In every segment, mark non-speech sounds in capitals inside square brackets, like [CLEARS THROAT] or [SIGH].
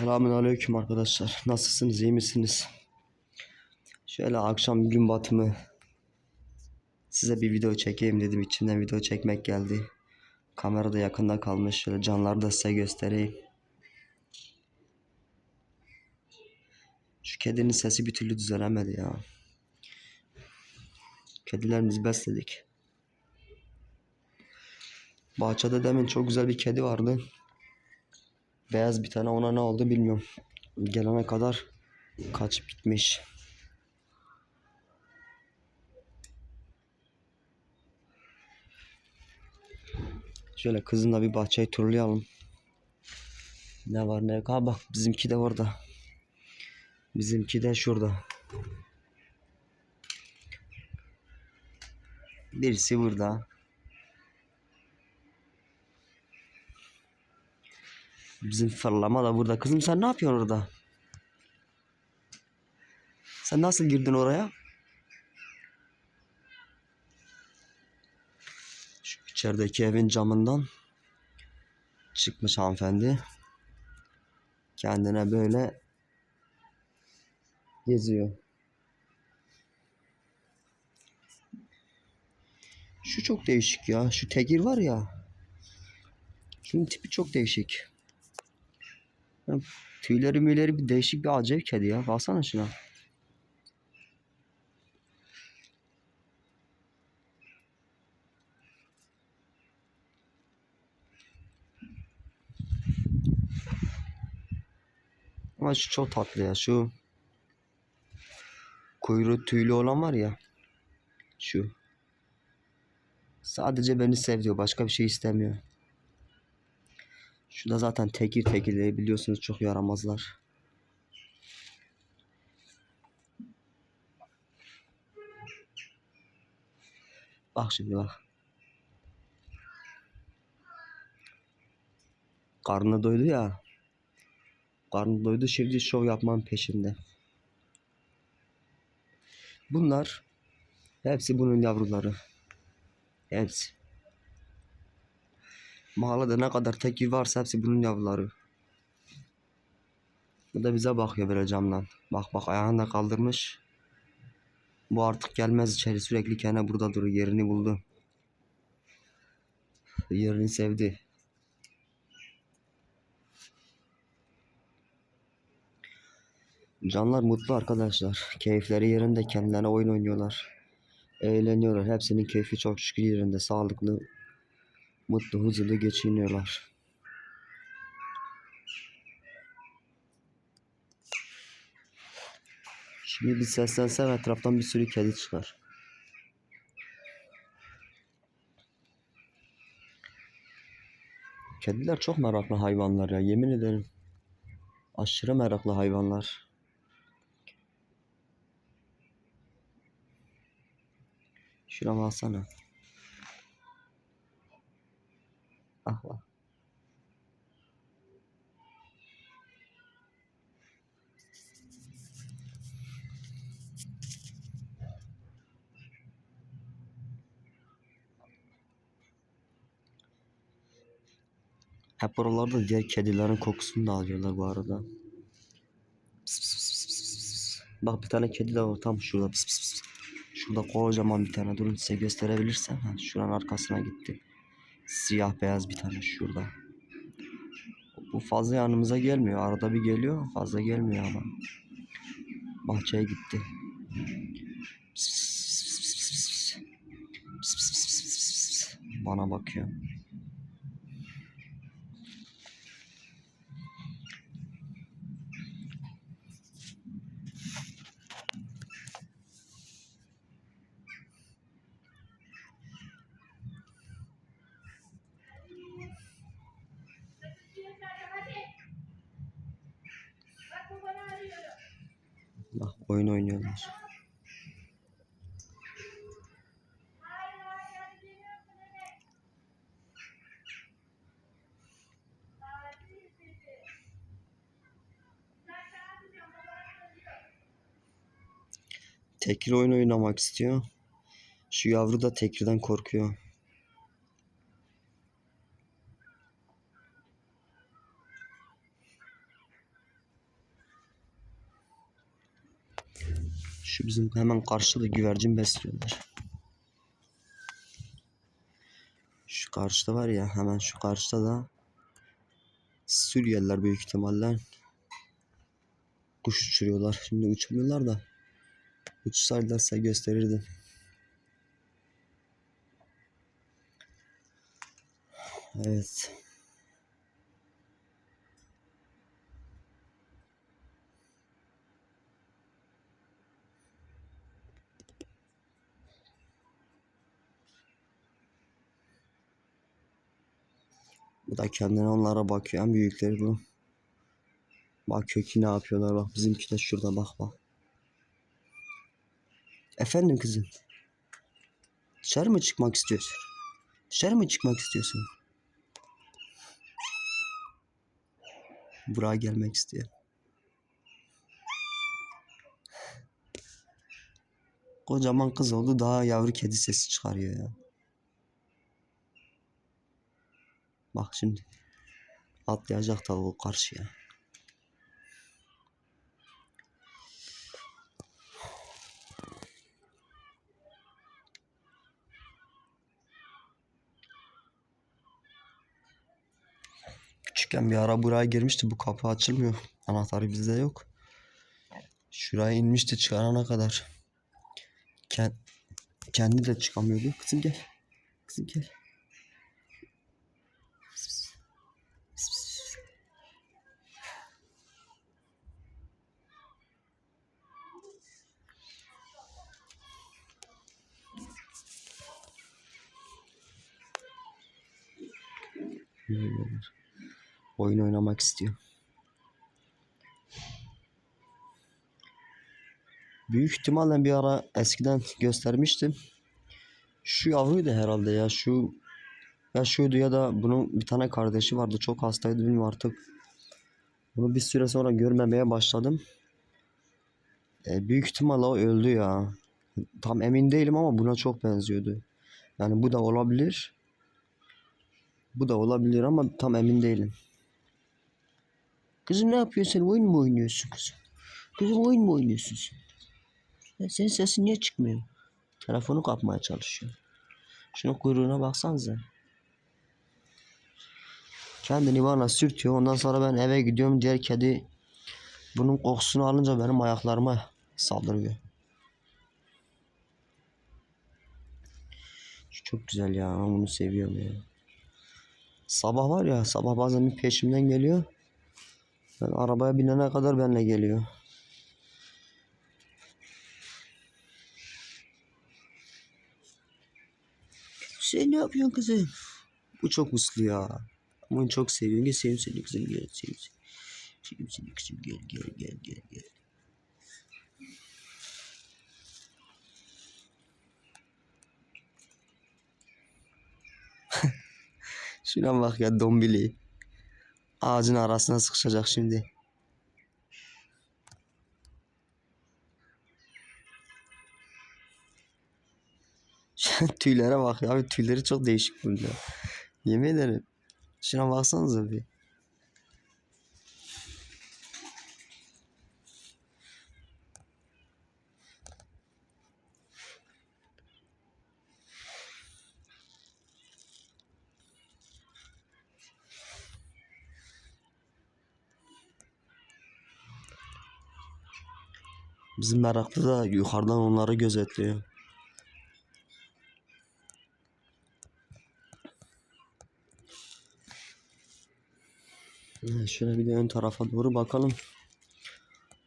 Selamun aleyküm arkadaşlar. Nasılsınız? iyi misiniz? Şöyle akşam gün batımı size bir video çekeyim dedim. İçimden video çekmek geldi. Kamera da yakında kalmış. Şöyle canları da size göstereyim. Şu kedinin sesi bir türlü düzelemedi ya. Kedilerimizi besledik. Bahçede demin çok güzel bir kedi vardı. Beyaz bir tane ona ne oldu bilmiyorum. Gelene kadar kaçıp gitmiş. Şöyle kızımla bir bahçeyi turlayalım. Ne var ne yok. Ha bak bizimki de orada. Bizimki de şurada. Birisi burada. Bizim fırlama da burada. Kızım sen ne yapıyorsun orada? Sen nasıl girdin oraya? Şu içerideki evin camından çıkmış hanımefendi. Kendine böyle geziyor. Şu çok değişik ya. Şu tegir var ya. Şunun tipi çok değişik. Tüyleri müyleri bir değişik bir acayip kedi ya. Baksana şuna. Ama şu çok tatlı ya. Şu kuyruğu tüylü olan var ya. Şu. Sadece beni seviyor. Başka bir şey istemiyor. Şu da zaten tekir tekirleri biliyorsunuz çok yaramazlar. Bak şimdi bak. Karnı doydu ya. Karnı doydu şimdi şov yapmanın peşinde. Bunlar hepsi bunun yavruları. Hepsi. Mahallede ne kadar tekir varsa hepsi bunun yavruları. Bu da bize bakıyor böyle camdan. Bak bak ayağını da kaldırmış. Bu artık gelmez içeri sürekli kendi burada duruyor. Yerini buldu. Yerini sevdi. Canlar mutlu arkadaşlar. Keyifleri yerinde kendilerine oyun oynuyorlar. Eğleniyorlar. Hepsinin keyfi çok şükür yerinde. Sağlıklı, mutlu, huzurlu geçiniyorlar. Şimdi bir seslensem etraftan bir sürü kedi çıkar. Kediler çok meraklı hayvanlar ya yemin ederim. Aşırı meraklı hayvanlar. Şuna baksana. Ah bak. Hep oralarda diğer kedilerin kokusunu da alıyorlar bu arada. Pıs pıs pıs pıs pıs. Bak bir tane kedi de var tam şurada. Pıs pıs pıs. Şurada kocaman bir tane. Durun size gösterebilirsem. Ha, şuranın arkasına gitti. Siyah beyaz bir tane şurada. Bu fazla yanımıza gelmiyor. Arada bir geliyor. Fazla gelmiyor ama. Bahçeye gitti. Pıs pıs pıs pıs pıs pıs. Pıs pıs pıs pıs pıs pıs. Bana bakıyor. Bak oyun oynuyorlar. Tekir oyun oynamak istiyor. Şu yavru da tekirden korkuyor. Şu bizim hemen karşıda güvercin besliyorlar. Şu karşıda var ya hemen şu karşıda da Suriyeliler büyük ihtimalle kuş uçuruyorlar. Şimdi uçmuyorlar da uçsaydılarsa gösterirdim. Evet. Bu da kendine onlara bakıyor. En büyükleri bu. Bak kökü ne yapıyorlar bak. Bizimki de şurada bak bak. Efendim kızım. Dışarı mı çıkmak istiyorsun? Dışarı mı çıkmak istiyorsun? Buraya gelmek istiyor. Kocaman kız oldu daha yavru kedi sesi çıkarıyor ya. Bak şimdi. Atlayacak o karşıya. Küçükken bir ara buraya girmişti. Bu kapı açılmıyor. Anahtarı bizde yok. Şuraya inmişti çıkarana kadar. Kend, kendi de çıkamıyordu. Kızım gel. Kızım gel. Yürüyorlar. Oyun oynamak istiyor. Büyük ihtimalle bir ara eskiden göstermiştim. Şu yavruydu herhalde ya şu ya şuydu ya da bunun bir tane kardeşi vardı çok hastaydı bilmiyorum artık. Bunu bir süre sonra görmemeye başladım. E, büyük ihtimalle o öldü ya. Tam emin değilim ama buna çok benziyordu. Yani bu da olabilir. Bu da olabilir ama tam emin değilim. Kızım ne yapıyorsun sen? Oyun mu oynuyorsun kızım? Kızım oyun mu oynuyorsun sen? Ya senin sesin niye çıkmıyor? Telefonu kapmaya çalışıyor. Şunun kuyruğuna baksanıza. Kendini bana sürtüyor. Ondan sonra ben eve gidiyorum. Diğer kedi bunun kokusunu alınca benim ayaklarıma saldırıyor. Çok güzel ya. Ben bunu seviyorum ya. Sabah var ya sabah bazen bir peşimden geliyor. Ben arabaya binene kadar benimle geliyor. Sen ne yapıyorsun kızım? Bu çok uslu ya. Bunu çok seviyorum. Gel seveyim seni kızım gel seveyim seni. Seveyim seni gel gel gel gel gel. Şuna bak ya dombili. Ağacın arasına sıkışacak şimdi. Tüylere bak ya. Tüyleri çok değişik ya. Yemin ederim. Şuna baksanıza bir. Bizim meraklı da yukarıdan onları gözetliyor. Şöyle bir de ön tarafa doğru bakalım.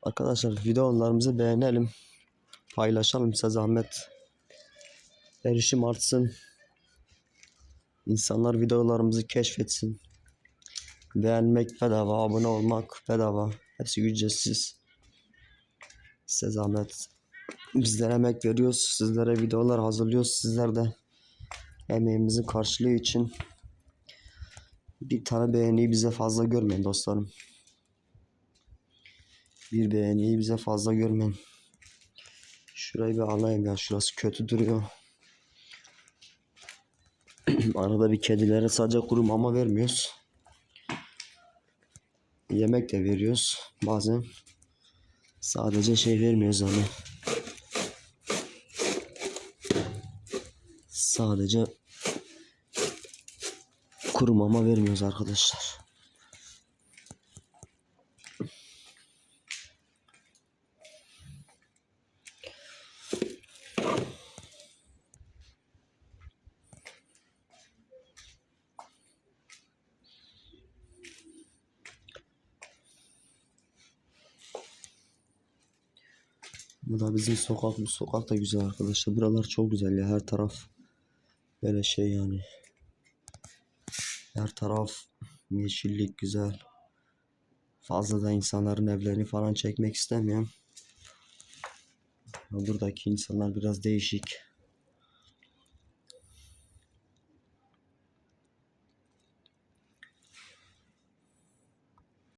Arkadaşlar videolarımızı beğenelim. Paylaşalım size zahmet. Erişim artsın. İnsanlar videolarımızı keşfetsin. Beğenmek bedava, abone olmak bedava. Hepsi ücretsiz. Size zahmet. Bizler emek veriyoruz. Sizlere videolar hazırlıyoruz. Sizler de emeğimizin karşılığı için bir tane beğeniyi bize fazla görmeyin dostlarım. Bir beğeniyi bize fazla görmeyin. Şurayı bir alayım ya. Şurası kötü duruyor. [CLEARS THROAT] Arada bir kedilere sadece kuru mama vermiyoruz. Yemek de veriyoruz. Bazen Sadece şey vermiyoruz ama. Sadece kuru mama vermiyoruz arkadaşlar. Bu da bizim sokak. Bu sokak da güzel arkadaşlar. Buralar çok güzel ya. Her taraf böyle şey yani. Her taraf yeşillik güzel. Fazla da insanların evlerini falan çekmek istemiyorum. Buradaki insanlar biraz değişik.